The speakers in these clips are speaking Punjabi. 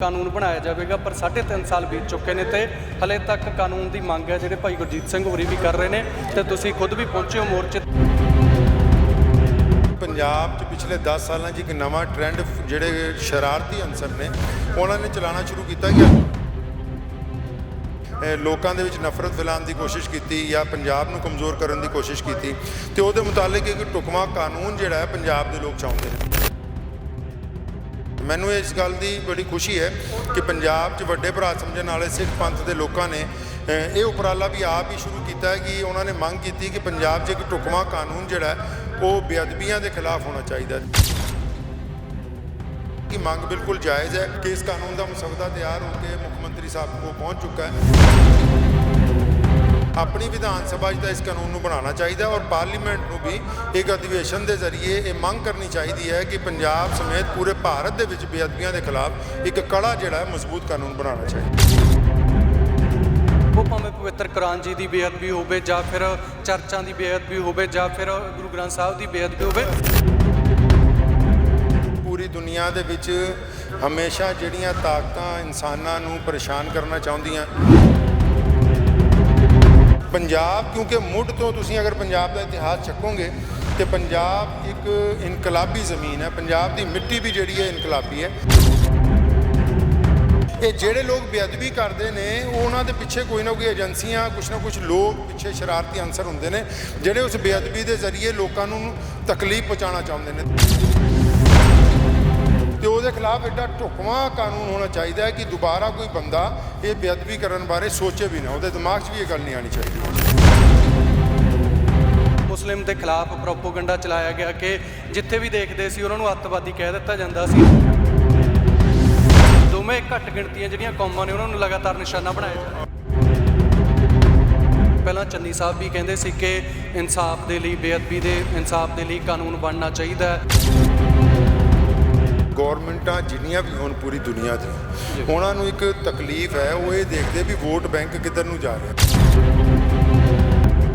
ਕਾਨੂੰਨ ਬਣਾਇਆ ਜਾਵੇਗਾ, ਪਰ 3.5 ਸਾਲ ਬੀਤ ਚੁੱਕੇ ਨੇ ਤੇ ਹਲੇ ਤੱਕ ਕਾਨੂੰਨ ਦੀ ਮੰਗ ਹੈ ਜਿਹੜੇ ਭਾਈ ਗੁਰਜੀਤ ਸਿੰਘ ਹੋਰੀ ਵੀ ਕਰ ਰਹੇ ਨੇ ਤੇ ਤੁਸੀਂ ਖੁਦ ਵੀ ਪਹੁੰਚੇ ਹੋ ਮੋਰਚੇ ਪੰਜਾਬ 'ਚ ਪਿਛਲੇ 10 ਸਾਲਾਂ 'ਚ ਇੱਕ ਨਵਾਂ ਟ੍ਰੈਂਡ ਜਿਹੜੇ ਸ਼ਰਾਰਤੀ ਅਨਸਰ ਨੇ, ਉਹਨਾਂ ਨੇ ਚਲਾਉਣਾ ਸ਼ੁਰੂ ਕੀਤਾ ਗਿਆ। ਲੋਕਾਂ ਦੇ ਵਿੱਚ ਨਫ਼ਰਤ ਫੈਲਾਉਣ ਦੀ ਕੋਸ਼ਿਸ਼ ਕੀਤੀ ਜਾਂ ਪੰਜਾਬ ਨੂੰ ਕਮਜ਼ੋਰ ਕਰਨ ਦੀ ਕੋਸ਼ਿਸ਼ ਕੀਤੀ ਤੇ ਉਹਦੇ ਮੁਤਾਲਿਕ ਇੱਕ ਟੁਕਮਾ ਕਾਨੂੰਨ ਜਿਹੜਾ ਹੈ, ਪੰਜਾਬ ਦੇ ਲੋਕ ਚਾਹੁੰਦੇ ਨੇ। ਮੈਨੂੰ ਇਸ ਗੱਲ ਦੀ ਬੜੀ ਖੁਸ਼ੀ ਹੈ ਕਿ ਪੰਜਾਬ 'ਚ ਵੱਡੇ ਭਰਾ ਸਮਝਣ ਵਾਲੇ ਸਿੱਖ ਪੰਥ ਦੇ ਲੋਕਾਂ ਨੇ ਇਹ ਉਪਰਾਲਾ ਵੀ ਆਪ ਹੀ ਸ਼ੁਰੂ ਕੀਤਾ ਹੈ ਕਿ ਉਹਨਾਂ ਨੇ ਮੰਗ ਕੀਤੀ ਕਿ ਪੰਜਾਬ 'ਚ ਇੱਕ ਟੁਕਮਾ ਕਾਨੂੰਨ ਜਿਹੜਾ ਉਹ ਬੇਅਦਬੀਆਂ ਦੇ ਖਿਲਾਫ ਹੋਣਾ ਚਾਹੀਦਾ ਹੈ। ਕਿ ਮੰਗ ਬਿਲਕੁਲ ਜਾਇਜ਼ ਹੈ ਕਿ ਇਸ ਕਾਨੂੰਨ ਦਾ ਮਸਵਦਾ ਤਿਆਰ ਹੋ ਕੇ ਮੁੱਖ ਮੰਤਰੀ ਸਾਹਿਬ ਕੋਲ ਪਹੁੰਚ ਚੁੱਕਾ ਆਪਣੀ ਵਿਧਾਨ ਸਭਾ 'ਚ ਤਾਂ ਇਸ ਕਾਨੂੰਨ ਨੂੰ ਬਣਾਉਣਾ ਚਾਹੀਦਾ ਔਰ ਪਾਰਲੀਮੈਂਟ ਨੂੰ ਵੀ ਇੱਕ ਅਧਿਵੇਸ਼ਨ ਦੇ ਜ਼ਰੀਏ ਇਹ ਮੰਗ ਕਰਨੀ ਚਾਹੀਦੀ ਹੈ ਕਿ ਪੰਜਾਬ ਸਮੇਤ ਪੂਰੇ ਭਾਰਤ ਦੇ ਵਿੱਚ ਬੇਅਦਬੀਆਂ ਦੇ ਖਿਲਾਫ ਇੱਕ ਕੜਾ ਜਿਹੜਾ ਹੈ ਮਜ਼ਬੂਤ ਕਾਨੂੰਨ ਬਣਾਉਣਾ ਚਾਹੀਦਾ ਉਹ ਭਾਵੇਂ ਪਵਿੱਤਰ ਕੁਰਾਨ ਜੀ ਦੀ ਬੇਅਦਬੀ ਹੋਵੇ ਜਾਂ ਫਿਰ ਚਰਚਾਂ ਦੀ ਬੇਅਦਬੀ ਹੋਵੇ ਜਾਂ ਫਿਰ ਗੁਰੂ ਗ੍ਰੰਥ ਸਾਹਿਬ ਦੀ ਬੇਅਦਬੀ ਹੋਵੇ। ਪੂਰੀ ਦੁਨੀਆ ਦੇ ਵਿੱਚ ਹਮੇਸ਼ਾ ਜਿਹੜੀਆਂ ਤਾਕਤਾਂ ਇਨਸਾਨਾਂ ਨੂੰ ਪਰੇਸ਼ਾਨ ਕਰਨਾ ਚਾਹੁੰਦੀਆਂ ਪੰਜਾਬ, ਕਿਉਂਕਿ ਮੁੱਢ ਤੋਂ ਤੁਸੀਂ ਅਗਰ ਪੰਜਾਬ ਦਾ ਇਤਿਹਾਸ ਚੱਕੋਗੇ, ਤੇ ਪੰਜਾਬ ਇੱਕ ਇਨਕਲਾਬੀ ਜ਼ਮੀਨ ਹੈ। ਪੰਜਾਬ ਦੀ ਮਿੱਟੀ ਵੀ ਜਿਹੜੀ ਹੈ ਇਨਕਲਾਬੀ ਹੈ। ਇਹ ਜਿਹੜੇ ਲੋਕ ਬੇਅਦਬੀ ਕਰਦੇ ਨੇ, ਉਹ ਉਹਨਾਂ ਦੇ ਪਿੱਛੇ ਕੋਈ ਨਾ ਕੋਈ ਏਜੰਸੀਆਂ, ਕੁਛ ਨਾ ਕੁਛ ਲੋਕ ਪਿੱਛੇ ਸ਼ਰਾਰਤੀ ਅਨਸਰ ਹੁੰਦੇ ਨੇ, ਜਿਹੜੇ ਉਸ ਬੇਅਦਬੀ ਦੇ ਜ਼ਰੀਏ ਲੋਕਾਂ ਨੂੰ ਤਕਲੀਫ ਪਹੁੰਚਾਉਣਾ ਚਾਹੁੰਦੇ ਨੇ। ਤੇ ਉਹਦੇ ਖਿਲਾਫ ਐਡਾ ਢੁਕਵਾਂ ਕਾਨੂੰਨ ਹੋਣਾ ਚਾਹੀਦਾ ਹੈ ਕਿ ਦੁਬਾਰਾ ਕੋਈ ਬੰਦਾ ਇਹ ਬੇਅਦਬੀ ਕਰਨ ਬਾਰੇ ਸੋਚੇ ਵੀ ਨਾ, ਉਹਦੇ ਦਿਮਾਗ 'ਚ ਵੀ ਇਹ ਗੱਲ ਨਹੀਂ ਆਣੀ ਚਾਹੀਦੀ। ਮੁਸਲਿਮ ਦੇ ਖਿਲਾਫ ਪ੍ਰੋਪੋਗੰਡਾ ਚਲਾਇਆ ਗਿਆ ਕਿ ਜਿੱਥੇ ਵੀ ਦੇਖਦੇ ਸੀ ਉਹਨਾਂ ਨੂੰ ਅੱਤਵਾਦੀ ਕਹਿ ਦਿੱਤਾ ਜਾਂਦਾ ਸੀ। ਦੋਵੇਂ ਘੱਟ ਗਿਣਤੀਆਂ ਜਿਹੜੀਆਂ ਕੌਮਾਂ ਨੇ ਉਹਨਾਂ ਨੂੰ ਲਗਾਤਾਰ ਨਿਸ਼ਾਨਾ ਬਣਾਇਆ। ਜਾ ਪਹਿਲਾਂ ਚੰਨੀ ਸਾਹਿਬ ਵੀ ਕਹਿੰਦੇ ਸੀ ਕਿ ਇਨਸਾਫ ਦੇ ਲਈ, ਬੇਅਦਬੀ ਦੇ ਇਨਸਾਫ ਦੇ ਲਈ ਕਾਨੂੰਨ ਬਣਨਾ ਚਾਹੀਦਾ ਹੈ। ਗਵਰਨਮੈਂਟਾਂ ਜਿੰਨੀਆਂ ਵੀ ਹੋਣ ਪੂਰੀ ਦੁਨੀਆ 'ਚ ਉਹਨਾਂ ਨੂੰ ਇੱਕ ਤਕਲੀਫ ਹੈ, ਉਹ ਇਹ ਦੇਖਦੇ ਵੀ ਵੋਟ ਬੈਂਕ ਕਿੱਧਰ ਨੂੰ ਜਾ ਰਿਹਾ।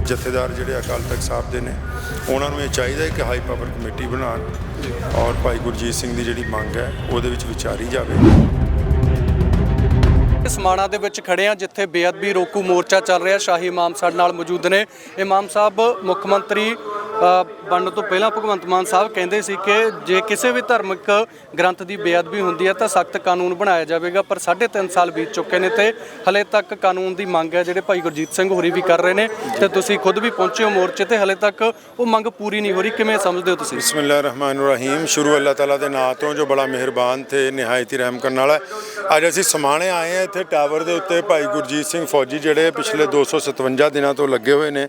ਜਥੇਦਾਰ ਜਿਹੜੇ ਅਕਾਲ ਤਖਤ ਸਾਹਿਬ ਦੇ ਨੇ, ਉਹਨਾਂ ਨੂੰ ਇਹ ਚਾਹੀਦਾ ਹੈ ਕਿ ਹਾਈ ਪਾਵਰ ਕਮੇਟੀ ਬਣਾਉਣ। ਔਰ ਭਾਈ ਗੁਰਜੀਤ ਸਿੰਘ ਦੀ ਜਿਹੜੀ ਮੰਗ ਹੈ, ਉਹਦੇ ਵਿੱਚ ਵਿਚਾਰੀ ਜਾਵੇ। ਇਸ ਦੇ ਵਿੱਚ ਖੜੇ ਆ ਜਿੱਥੇ ਬੇਅਦਬੀ ਰੋਕੂ ਮੋਰਚਾ ਚੱਲ ਰਿਹਾ, ਸ਼ਾਹੀ ਇਮਾਮ ਸਾਡੇ ਨਾਲ ਮੌਜੂਦ ਨੇ। ਇਮਾਮ ਸਾਹਿਬ, ਮੁੱਖ ਮੰਤਰੀ ਬਣਨ ਤੋਂ ਪਹਿਲਾਂ ਭਗਵੰਤ ਮਾਨ ਸਾਹਿਬ ਕਹਿੰਦੇ ਸੀ ਕਿ ਜੇ ਕਿਸੇ ਵੀ ਧਾਰਮਿਕ ਗ੍ਰੰਥ ਦੀ ਬੇਅਦਬੀ ਹੁੰਦੀ ਹੈ ਤਾਂ ਸਖਤ ਕਾਨੂੰਨ ਬਣਾਇਆ ਜਾਵੇਗਾ, ਪਰ 3.5 ਸਾਲ ਬੀਤ ਚੁੱਕੇ ਨੇ ਤੇ ਹਲੇ ਤੱਕ ਕਾਨੂੰਨ ਦੀ ਮੰਗ ਹੈ ਜਿਹੜੇ ਭਾਈ ਗੁਰਜੀਤ ਸਿੰਘ ਹੋਰੀ ਵੀ ਕਰ ਰਹੇ ਨੇ ਤੇ ਤੁਸੀਂ ਖੁਦ ਵੀ ਪਹੁੰਚੇ ਹੋ ਮੋਰਚੇ ਤੇ, ਹਲੇ ਤੱਕ ਉਹ ਮੰਗ ਪੂਰੀ ਨਹੀਂ ਹੋ ਰਹੀ, ਕਿਵੇਂ ਸਮਝਦੇ ਹੋ ਤੁਸੀਂ ਬਿਸਮਿਲ੍ਲਾਹਿਰਰਹਿਮਾਨਿਰਰਹੀਮ, ਸ਼ੁਰੂ ਅੱਲਾਹ ਤਾਲਾ ਦੇ ਨਾਂ ਤੋਂ ਜੋ ਬੜਾ ਮਿਹਰਬਾਨ ਤੇ ਨਿਹਾਇਤੀ ਰਹਿਮ ਕਰਨ ਵਾਲਾ ਹੈ। ਅੱਜ ਅਸੀਂ ਸਮਾਣੇ ਆਏ ਹਾਂ ਇੱਥੇ ਟਾਵਰ ਦੇ ਉੱਤੇ ਭਾਈ ਗੁਰਜੀਤ ਸਿੰਘ ਫੌਜੀ ਜਿਹੜੇ ਪਿਛਲੇ 257 ਦਿਨਾਂ ਤੋਂ ਲੱਗੇ ਹੋਏ ਨੇ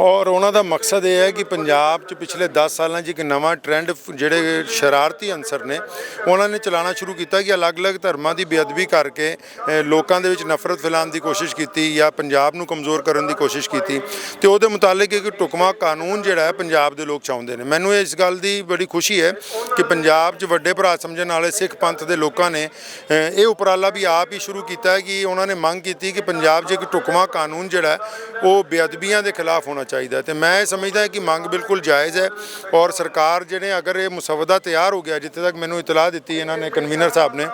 ਔਰ ਉਹਨਾਂ ਦਾ ਮਕਸਦ ਇਹ ਹੈ ਕਿ ਪੰਜਾਬ 'ਚ ਪਿਛਲੇ 10 ਸਾਲਾਂ 'ਚ ਇੱਕ ਨਵਾਂ ਟ੍ਰੈਂਡ ਜਿਹੜੇ ਸ਼ਰਾਰਤੀ ਅਨਸਰ ਨੇ, ਉਹਨਾਂ ਨੇ ਚਲਾਉਣਾ ਸ਼ੁਰੂ ਕੀਤਾ ਕਿ ਅਲੱਗ-ਅਲੱਗ ਧਰਮਾਂ ਦੀ ਬੇਅਦਬੀ ਕਰਕੇ ਲੋਕਾਂ ਦੇ ਵਿੱਚ ਨਫ਼ਰਤ ਫੈਲਾਉਣ ਦੀ ਕੋਸ਼ਿਸ਼ ਕੀਤੀ ਜਾਂ ਪੰਜਾਬ ਨੂੰ ਕਮਜ਼ੋਰ ਕਰਨ ਦੀ ਕੋਸ਼ਿਸ਼ ਕੀਤੀ। ਤੇ ਉਹਦੇ ਮੁਤਾਲਿਕ ਇੱਕ ਟੁਕਮਾ ਕਾਨੂੰਨ ਜਿਹੜਾ ਹੈ, ਪੰਜਾਬ ਦੇ ਲੋਕ ਚਾਹੁੰਦੇ ਨੇ। ਮੈਨੂੰ ਇਸ ਗੱਲ ਦੀ ਬੜੀ ਖੁਸ਼ੀ ਹੈ ਕਿ ਪੰਜਾਬ 'ਚ ਵੱਡੇ ਭਰਾ ਸਮਝਣ ਵਾਲੇ ਸਿੱਖ ਪੰਥ ਦੇ ਲੋਕਾਂ ਨੇ ਇਹ ਉਪਰਾਲਾ ਵੀ ਆਪ ਹੀ ਸ਼ੁਰੂ ਕੀਤਾ ਹੈ ਕਿ ਉਹਨਾਂ ਨੇ ਮੰਗ ਕੀਤੀ ਕਿ ਪੰਜਾਬ 'ਚ ਇੱਕ ਟੁਕਮਾ ਕਾਨੂੰਨ ਜਿਹੜਾ ਉਹ ਬੇਅਦਬੀਆਂ ਦੇ ਖਿਲਾਫ ਹੋਣਾ ਚਾਹੀਦਾ ਹੈ। ਤੇ ਮੈਂ ਇਹ ਸਮਝਦਾ ਕਿ ਮੰਗ ਬਿਲਕੁਲ ਜਾਇਜ਼ ਹੈ ਔਰ ਸਰਕਾਰ ਜਿਹੜੇ ਅਗਰ ਇਹ ਮਸਵਦਾ ਤਿਆਰ ਹੋ ਗਿਆ, ਜਿੱਥੇ ਤੱਕ ਮੈਨੂੰ ਇਤਲਾਹ ਦਿੱਤੀ ਇਹਨਾਂ ਨੇ, ਕਨਵੀਨਰ ਸਾਹਿਬ ਨੇ,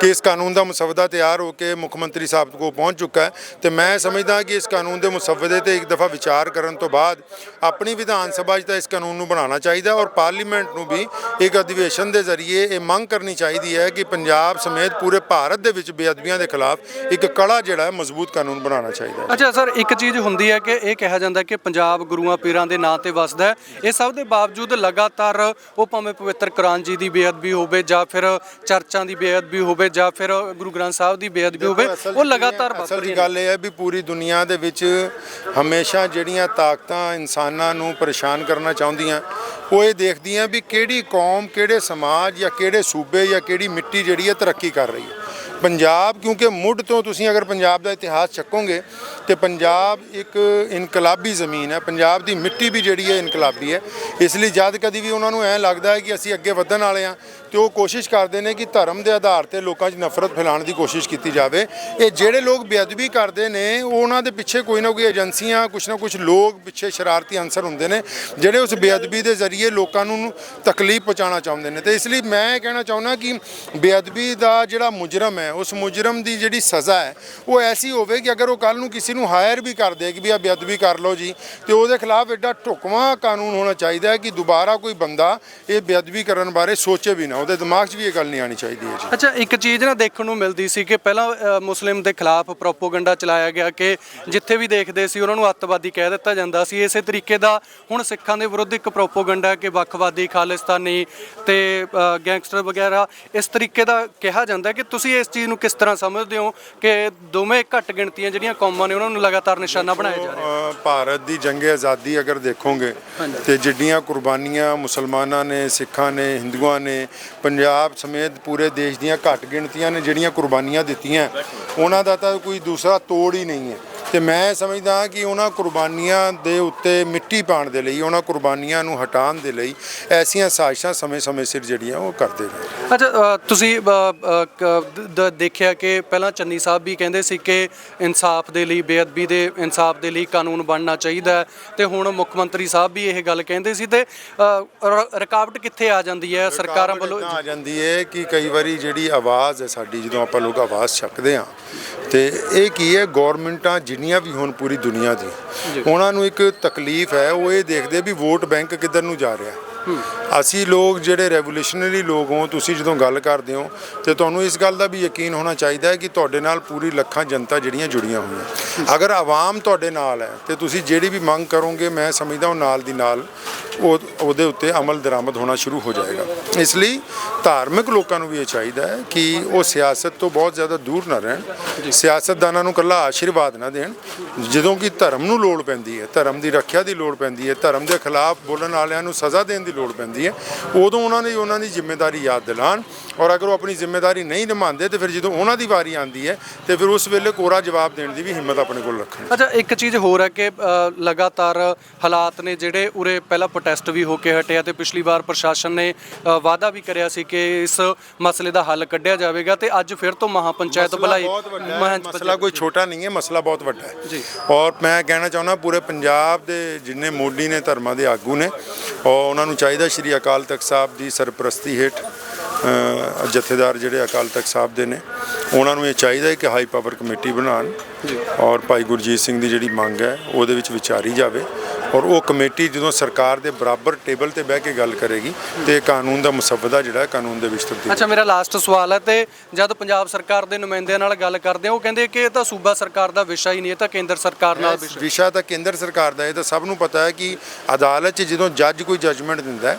ਕਿ ਇਸ ਕਾਨੂੰਨ ਦਾ ਮਸਵਦਾ ਤਿਆਰ ਹੋ ਕੇ ਮੁੱਖ ਮੰਤਰੀ ਸਾਹਿਬ ਕੋਲ ਪਹੁੰਚ ਚੁੱਕਾ ਹੈ, ਤੇ ਮੈਂ ਸਮਝਦਾ ਕਿ ਇਸ ਕਾਨੂੰਨ ਦੇ ਮਸਵਦੇ ਤੇ ਇੱਕ ਦਫਾ ਵਿਚਾਰ ਕਰਨ ਤੋਂ ਬਾਅਦ ਆਪਣੀ ਵਿਧਾਨ ਸਭਾ 'ਚ ਤਾਂ ਇਸ ਕਾਨੂੰਨ ਨੂੰ ਬਣਾਉਣਾ ਚਾਹੀਦਾ ਔਰ ਪਾਰਲੀਮੈਂਟ ਨੂੰ ਵੀ ਇੱਕ ਅਧਿਵੇਸ਼ਨ ਦੇ ਜ਼ਰੀਏ ਇਹ ਮੰਗ ਕਰਨੀ ਚਾਹੀਦੀ ਹੈ ਕਿ ਪੰਜਾਬ ਸਮੇਤ ਪੂਰੇ ਭਾਰਤ ਦੇ ਵਿੱਚ ਬੇਅਦਬੀਆਂ ਦੇ ਖਿਲਾਫ ਇੱਕ ਕੜਾ ਜਿਹੜਾ ਹੈ ਮਜ਼ਬੂਤ ਕਾਨੂੰਨ ਬਣਾਉਣਾ ਚਾਹੀਦਾ ਹੈ। ਅੱਛਾ ਸਰ, ਇੱਕ ਚੀਜ਼ ਹੁੰਦੀ ਹੈ ਕਿ ਇਹ ਕਿਹਾ ਜਾਂਦਾ ਕਿ ਪੰਜਾਬ ਗੁਰੂਆਂ ਪੀਰਾਂ ਦੇ ਨਾਂ ਤੇ ਵਸਦਾ ਹੈ। ਇਹ ਸਭ ਦੇ ਬਾਵਜੂਦ ਲਗਾਤਾਰ ਉਹ ਭਾਵੇਂ ਪਵਿੱਤਰ ਕੁਰਾਨ ਜੀ ਦੀ ਬੇਅਦਬੀ ਹੋਵੇ ਜਾਂ ਫਿਰ ਚਰਚਾਂ ਦੀ ਬੇਅਦਬੀ ਹੋਵੇ ਜਾਂ ਫਿਰ ਗੁਰੂ ਗ੍ਰੰਥ ਸਾਹਿਬ ਦੀ ਬੇਅਦਬੀ ਹੋਵੇ ਉਹ ਲਗਾਤਾਰ ਅਸਲ ਰਹੀ ਗੱਲ ਇਹ ਹੈ ਵੀ ਪੂਰੀ ਦੁਨੀਆ ਦੇ ਵਿੱਚ ਹਮੇਸ਼ਾ ਜਿਹੜੀਆਂ ਤਾਕਤਾਂ ਇਨਸਾਨਾਂ ਨੂੰ ਪਰੇਸ਼ਾਨ ਕਰਨਾ ਚਾਹੁੰਦੀਆਂ ਉਹ ਇਹ ਦੇਖਦੀਆਂ ਵੀ ਕਿਹੜੀ ਕੌਮ ਕਿਹੜੇ ਸਮਾਜ ਜਾਂ ਕਿਹੜੇ ਸੂਬੇ ਜਾਂ ਕਿਹੜੀ ਮਿੱਟੀ ਜਿਹੜੀ ਹੈ ਤਰੱਕੀ ਕਰ ਰਹੀ ਹੈ। ਪੰਜਾਬ ਕਿਉਂਕਿ ਮੁੱਢ ਤੋਂ ਤੁਸੀਂ ਅਗਰ ਪੰਜਾਬ ਦਾ ਇਤਿਹਾਸ ਚੱਕੋਗੇ ਤੇ ਪੰਜਾਬ ਇੱਕ ਇਨਕਲਾਬੀ ਜ਼ਮੀਨ ਹੈ। ਪੰਜਾਬ ਦੀ ਮਿੱਟੀ ਵੀ ਜਿਹੜੀ ਹੈ ਇਨਕਲਾਬੀ ਹੈ। ਇਸ ਲਈ ਜਦ ਕਦੀ ਵੀ ਉਹਨਾਂ ਨੂੰ ਐਂ ਲੱਗਦਾ ਹੈ ਕਿ ਅਸੀਂ ਅੱਗੇ ਵਧਣ ਵਾਲੇ ਹਾਂ, ਤੇ ਉਹ ਕੋਸ਼ਿਸ਼ ਕਰਦੇ ਨੇ ਕਿ ਧਰਮ ਦੇ ਆਧਾਰ ਤੇ ਲੋਕਾਂ 'ਚ ਨਫ਼ਰਤ ਫੈਲਾਉਣ ਦੀ ਕੋਸ਼ਿਸ਼ ਕੀਤੀ ਜਾਵੇ। ਇਹ ਜਿਹੜੇ ਲੋਕ ਬੇਅਦਬੀ ਕਰਦੇ ਨੇ, ਉਹ ਉਹਨਾਂ ਦੇ ਪਿੱਛੇ ਕੋਈ ਨਾ ਕੋਈ ਏਜੰਸੀਆਂ, ਕੁਛ ਨਾ ਕੁਛ ਲੋਕ ਪਿੱਛੇ ਸ਼ਰਾਰਤੀ ਅਨਸਰ ਹੁੰਦੇ ਨੇ, ਜਿਹੜੇ ਉਸ ਬੇਅਦਬੀ ਦੇ ਜ਼ਰੀਏ ਲੋਕਾਂ ਨੂੰ ਤਕਲੀਫ ਪਹੁੰਚਾਉਣਾ ਚਾਹੁੰਦੇ ਨੇ। ਤੇ ਇਸ ਲਈ ਮੈਂ ਇਹ ਕਹਿਣਾ ਚਾਹੁੰਦਾ ਕਿ ਬੇਅਦਬੀ ਦਾ ਜਿਹੜਾ ਮੁਜਰਮ ਹੈ, ਉਸ ਮੁਜਰਮ ਦੀ ਜਿਹੜੀ ਸਜ਼ਾ ਹੈ, ਉਹ ਐਸੀ ਹੋਵੇ ਕਿ ਅਗਰ ਉਹ ਕੱਲ ਨੂੰ ਕਿਸੇ ਨੂੰ ਹਾਇਰ ਵੀ ਕਰਦੇ ਕਿ ਵੀ ਆ ਬੇਅਦਬੀ ਕਰ ਲਓ ਜੀ। ਤੇ ਉਹਦੇ ਖਿਲਾਫ ਐਡਾ ਢੁਕਵਾਂ ਕਾਨੂੰਨ ਹੋਣਾ ਚਾਹੀਦਾ ਹੈ ਕਿ ਦੁਬਾਰਾ ਕੋਈ ਬੰਦਾ ਇਹ ਬੇਅਦਬੀ ਕਰਨ ਬਾਰੇ ਸੋਚੇ ਵੀ ਨਾ, ਉਹਦੇ ਦਿਮਾਗ 'ਚ ਵੀ ਇਹ ਗੱਲ ਨਹੀਂ ਆਣੀ ਚਾਹੀਦੀ ਹੈ ਜੀ। ਅੱਛਾ, ਇੱਕ ਚੀਜ਼ ਨਾ ਦੇਖਣ ਨੂੰ ਮਿਲਦੀ ਸੀ ਕਿ ਪਹਿਲਾਂ ਮੁਸਲਿਮ ਦੇ ਖਿਲਾਫ ਪ੍ਰੋਪੋਗੰਡਾ ਚਲਾਇਆ ਗਿਆ ਕਿ ਜਿੱਥੇ ਵੀ ਦੇਖਦੇ ਸੀ ਉਹਨਾਂ ਨੂੰ ਅੱਤਵਾਦੀ ਕਹਿ ਦਿੱਤਾ ਜਾਂਦਾ ਸੀ। ਇਸੇ ਤਰੀਕੇ ਦਾ ਹੁਣ ਸਿੱਖਾਂ ਦੇ ਵਿਰੁੱਧ ਇੱਕ ਪ੍ਰੋਪੋਗੰਡਾ ਕਿ ਵੱਖਵਾਦੀ, ਖਾਲਿਸਤਾਨੀ ਤੇ ਗੈਂਗਸਟਰ ਵਗੈਰਾ, ਇਸ ਤਰੀਕੇ ਦਾ ਕਿਹਾ ਜਾਂਦਾ ਕਿ ਤੁਸੀਂ ਇਸ ਚੀਜ਼ ਨੂੰ ਕਿਸ ਤਰ੍ਹਾਂ ਸਮਝਦੇ ਹੋ ਕਿ ਦੋਵੇਂ ਘੱਟ ਗਿਣਤੀਆਂ ਜਿਹੜੀਆਂ ਕੌਮਾਂ ਨੇ ਉਹਨਾਂ ਨੂੰ ਲਗਾਤਾਰ ਨਿਸ਼ਾਨਾ ਬਣਾਇਆ ਜਾ ਰਿਹਾ। ਅ, ਭਾਰਤ ਦੀ ਜੰਗ ਆਜ਼ਾਦੀ ਅਗਰ ਦੇਖੋਗੇ ਤੇ ਜਿੱਡੀਆਂ ਕੁਰਬਾਨੀਆਂ ਮੁਸਲਮਾਨਾਂ ਨੇ ਸਿੱਖਾਂ ਨੇ ਹਿੰਦੂਆਂ ਨੇ ਪੰਜਾਬ ਸਮੇਤ ਪੂਰੇ ਦੇਸ਼ ਦੀਆਂ ਘੱਟ ਗਿਣਤੀਆਂ ਨੇ ਜਿਹੜੀਆਂ ਕੁਰਬਾਨੀਆਂ ਦਿੱਤੀਆਂ ਉਹਨਾਂ ਦਾ ਤਾਂ ਕੋਈ ਦੂਸਰਾ ਤੋੜ ਹੀ ਨਹੀਂ ਹੈ। ਤੇ ਮੈਂ ਸਮਝਦਾ ਕਿ ਉਹਨਾਂ ਕੁਰਬਾਨੀਆਂ ਦੇ ਉੱਤੇ ਮਿੱਟੀ ਪਾਉਣ ਦੇ ਲਈ ਉਹਨਾਂ ਕੁਰਬਾਨੀਆਂ ਨੂੰ ਹਟਾਉਣ ਦੇ ਲਈ ਐਸੀਆਂ ਸਾਜ਼ਿਸ਼ਾਂ ਸਮੇਂ-ਸਮੇਂ ਸਿਰ ਜਿਹੜੀਆਂ ਉਹ ਕਰਦੇ ਨੇ। ਅੱਛਾ ਤੁਸੀਂ ਦੇਖਿਆ ਕਿ ਪਹਿਲਾਂ ਚੰਨੀ ਸਾਹਿਬ ਵੀ ਕਹਿੰਦੇ ਸੀ ਕਿ ਇਨਸਾਫ ਦੇ ਲਈ ਬੇਅਦਬੀ ਦੇ ਇਨਸਾਫ ਦੇ ਲਈ ਕਾਨੂੰਨ ਬਣਨਾ ਚਾਹੀਦਾ ਤੇ ਹੁਣ ਮੁੱਖ ਮੰਤਰੀ ਸਾਹਿਬ ਵੀ ਇਹ ਗੱਲ ਕਹਿੰਦੇ ਸੀ ਤੇ ਰੁਕਾਵਟ ਕਿੱਥੇ ਆ ਜਾਂਦੀ ਹੈ? ਸਰਕਾਰਾਂ ਵੱਲੋਂ ਆ ਜਾਂਦੀ ਹੈ ਕਿ ਕਈ ਵਾਰੀ ਜਿਹੜੀ ਆਵਾਜ਼ ਹੈ ਸਾਡੀ ਜਦੋਂ ਆਪਾਂ ਲੋਕ ਆਵਾਜ਼ ਚੱਕਦੇ ਆ ਤੇ ਇਹ ਕੀ ਹੈ ਗਵਰਨਮੈਂਟਾਂ ਜਿੰਨੀਆਂ ਵੀ ਹੁਣ ਪੂਰੀ ਦੁਨੀਆ ਦੀ। ਉਹਨਾਂ ਨੂੰ ਇੱਕ ਤਕਲੀਫ ਹੈ ਉਹ ਇਹ ਦੇਖਦੇ ਵੀ ਵੋਟ ਬੈਂਕ ਕਿੱਧਰ ਨੂੰ ਜਾ ਰਿਹਾ। ਅਸੀਂ ਲੋਕ ਜਿਹੜੇ ਰੈਵੋਲੂਸ਼ਨਰੀ ਲੋਕ ਹੋ ਤੁਸੀਂ ਜਦੋਂ ਗੱਲ ਕਰਦੇ ਹੋ ਤੇ ਤੁਹਾਨੂੰ ਇਸ ਗੱਲ ਦਾ ਵੀ ਯਕੀਨ ਹੋਣਾ ਚਾਹੀਦਾ ਹੈ ਕਿ ਤੁਹਾਡੇ ਨਾਲ ਪੂਰੀ ਲੱਖਾਂ ਜਨਤਾ ਜਿਹੜੀਆਂ ਜੁੜੀਆਂ ਹੋਈਆਂ। ਅਗਰ ਆਵਾਮ ਤੁਹਾਡੇ ਨਾਲ ਹੈ ਤੇ ਤੁਸੀਂ ਜਿਹੜੀ ਵੀ ਮੰਗ ਕਰੋਗੇ ਮੈਂ ਸਮਝਦਾ ਉਹ ਨਾਲ ਦੀ ਨਾਲ ਉਹ ਉਹਦੇ ਉੱਤੇ ਅਮਲ ਦਰਾਮਦ ਹੋਣਾ ਸ਼ੁਰੂ ਹੋ ਜਾਏਗਾ। ਇਸ ਲਈ ਧਾਰਮਿਕ ਲੋਕਾਂ ਨੂੰ ਵੀ ਇਹ ਚਾਹੀਦਾ ਹੈ ਕਿ ਉਹ ਸਿਆਸਤ ਤੋਂ ਬਹੁਤ ਜ਼ਿਆਦਾ ਦੂਰ ਨਾ ਰਹਿਣ। ਸਿਆਸਤਦਾਨਾਂ ਨੂੰ ਕੱਲਾ ਆਸ਼ੀਰਵਾਦ ਨਾ ਦੇਣ। ਜਦੋਂ ਕਿ ਧਰਮ ਨੂੰ ਲੋੜ ਪੈਂਦੀ ਹੈ ਧਰਮ ਦੀ ਰੱਖਿਆ ਦੀ ਲੋੜ ਪੈਂਦੀ ਹੈ ਧਰਮ ਦੇ ਖਿਲਾਫ ਬੋਲਣ ਵਾਲਿਆਂ ਨੂੰ ਸਜ਼ਾ ਦੇਣ ਦੀ ਲੋੜ ਪੈਂਦੀ ਹੈ। ਉਦੋਂ ਉਹਨਾਂ ਨੇ ਉਹਨਾਂ ਦੀ ਜ਼ਿੰਮੇਵਾਰੀ ਯਾਦ ਦਿਲਾਣ ਔਰ ਅਗਰ ਉਹ ਆਪਣੀ ਜ਼ਿੰਮੇਵਾਰੀ ਨਹੀਂ ਨਿਭਾਉਂਦੇ ਤੇ ਫਿਰ ਜਦੋਂ ਉਹਨਾਂ ਦੀ ਵਾਰੀ ਆਉਂਦੀ ਹੈ ਤੇ ਫਿਰ ਉਸ ਵੇਲੇ ਕੋਰਾ ਜਵਾਬ ਦੇਣ ਦੀ ਵੀ ਹਿੰਮਤ ਆਪਣੇ ਕੋਲ ਰੱਖਣ। ਅੱਛਾ ਇੱਕ ਚੀਜ਼ ਹੋਰ ਹੈ ਕਿ ਲਗਾਤਾਰ ਹਾਲਾਤ ਨੇ ਜਿਹੜੇ ਉਰੇ ਪਹਿਲਾਂ ਪ੍ਰੋਟੈਸਟ ਵੀ ਹੋ ਕੇ ਹਟਿਆ ਤੇ ਪਿਛਲੀ ਵਾਰ ਪ੍ਰਸ਼ਾਸਨ ਨੇ ਵਾਅਦਾ ਵੀ ਕਰਿਆ ਸੀ ਕਿ ਇਸ ਮਸਲੇ ਦਾ ਹੱਲ ਕੱਢਿਆ ਜਾਵੇਗਾ ਤੇ ਅੱਜ ਫਿਰ ਤੋਂ ਮਹਾਪੰਚਾਇਤ ਬੁਲਾਈ ਮਸਲਾ ਕੋਈ ਛੋਟਾ ਨਹੀਂ ਹੈ ਮਸਲਾ ਬਹੁਤ ਵੱਡਾ ਹੈ। ਜੀ। ਔਰ ਮੈਂ ਕਹਿਣਾ ਚਾਹੁੰਦਾ ਪੂਰੇ ਪੰਜਾਬ ਦੇ ਜਿੰਨੇ ਮੋਢੀ ਨੇ ਧਰਮਾਂ ਦੇ ਆਗੂ ਨੇ ਔਰ ਉਹਨਾਂ ਨੂੰ ਚਾਹੀਦਾ ਸ਼੍ਰੀ ਅਕਾਲ ਤਖਤ ਸਾਹਿਬ ਦੀ ਸਰਪ੍ਰਸਤੀ ਹੇਠ ਜਥੇਦਾਰ ਜਿਹੜੇ ਅਕਾਲ ਤਖਤ ਸਾਹਿਬ ਦੇ ਨੇ ਉਹਨਾਂ ਨੂੰ ਇਹ ਚਾਹੀਦਾ ਹੈ ਕਿ ਹਾਈ ਪਾਵਰ ਕਮੇਟੀ ਬਣਾਉਣ ਔਰ ਭਾਈ ਗੁਰਜੀਤ ਸਿੰਘ ਦੀ ਜਿਹੜੀ ਮੰਗ ਹੈ ਉਹਦੇ ਵਿੱਚ ਵਿਚਾਰੀ ਜਾਵੇ। ਔਰ ਉਹ ਕਮੇਟੀ ਜਦੋਂ ਸਰਕਾਰ ਦੇ ਬਰਾਬਰ ਟੇਬਲ ਤੇ ਬਹਿ ਕੇ ਗੱਲ ਕਰੇਗੀ ਤੇ ਕਾਨੂੰਨ ਦਾ ਮਸਵਦਾ ਜਿਹੜਾ ਕਾਨੂੰਨ ਦੇ ਵਿੱਚ ਤਬਦੀਲ ਅੱਛਾ ਮੇਰਾ ਲਾਸਟ ਸਵਾਲ ਹੈ ਤੇ ਜਦ ਪੰਜਾਬ ਸਰਕਾਰ ਦੇ ਨੁਮਾਇੰਦਿਆਂ ਨਾਲ ਗੱਲ ਕਰਦੇ ਆ ਉਹ ਕਹਿੰਦੇ ਕਿ ਇਹ ਤਾਂ ਸੂਬਾ ਸਰਕਾਰ ਦਾ ਵਿਸ਼ਾ ਹੀ ਨਹੀਂ ਇਹ ਤਾਂ ਕੇਂਦਰ ਸਰਕਾਰ ਨਾਲ ਵਿਸ਼ਾ। ਵਿਸ਼ਾ ਤਾਂ ਕੇਂਦਰ ਸਰਕਾਰ ਦਾ ਇਹ ਤਾਂ ਸਭ ਨੂੰ ਪਤਾ ਹੈ ਕਿ ਅਦਾਲਤ 'ਚ ਜਦੋਂ ਜੱਜ ਕੋਈ ਜੱਜਮੈਂਟ ਦਿੰਦਾ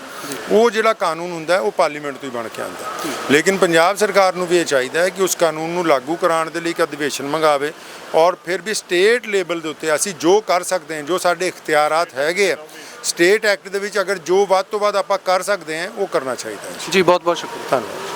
ਉਹ ਜਿਹੜਾ ਕਾਨੂੰਨ ਹੁੰਦਾ ਉਹ ਪਾਰਲੀਮੈਂਟ ਤੋਂ ਹੀ ਬਣ ਕੇ ਆਉਂਦਾ ਲੇਕਿਨ ਪੰਜਾਬ ਸਰਕਾਰ ਨੂੰ ਵੀ ਇਹ ਚਾਹੀਦਾ ਹੈ ਕਿ ਉਸ ਕਾਨੂੰਨ ਨੂੰ ਲਾਗੂ ਕਰਾਉਣ ਦੇ ਲਈ ਇੱਕ ਅਧਿਵੇਸ਼ਨ ਮੰਗਾਵੇ ਔਰ ਫਿਰ ਵੀ ਸਟੇਟ ਲੈਵਲ ਦੇ ਉੱਤੇ ਅਸੀਂ ਜੋ ਕਰ ਸਕਦੇ ਹਾਂ ਜੋ ਸਾਡੇ ਇਖਤਿਆਰਾਤ ਹੈਗੇ ਆ। ਸਟੇਟ ਐਕਟ ਦੇ ਵਿੱਚ ਅਗਰ ਜੋ ਵੱਧ ਤੋਂ ਵੱਧ ਆਪਾਂ ਕਰ ਸਕਦੇ ਹਾਂ, ਉਹ ਕਰਨਾ ਚਾਹੀਦਾ ਹੈ। ਜੀ ਬਹੁਤ ਬਹੁਤ ਸ਼ੁਕਰੀਆ। ਧੰਨਵਾਦ।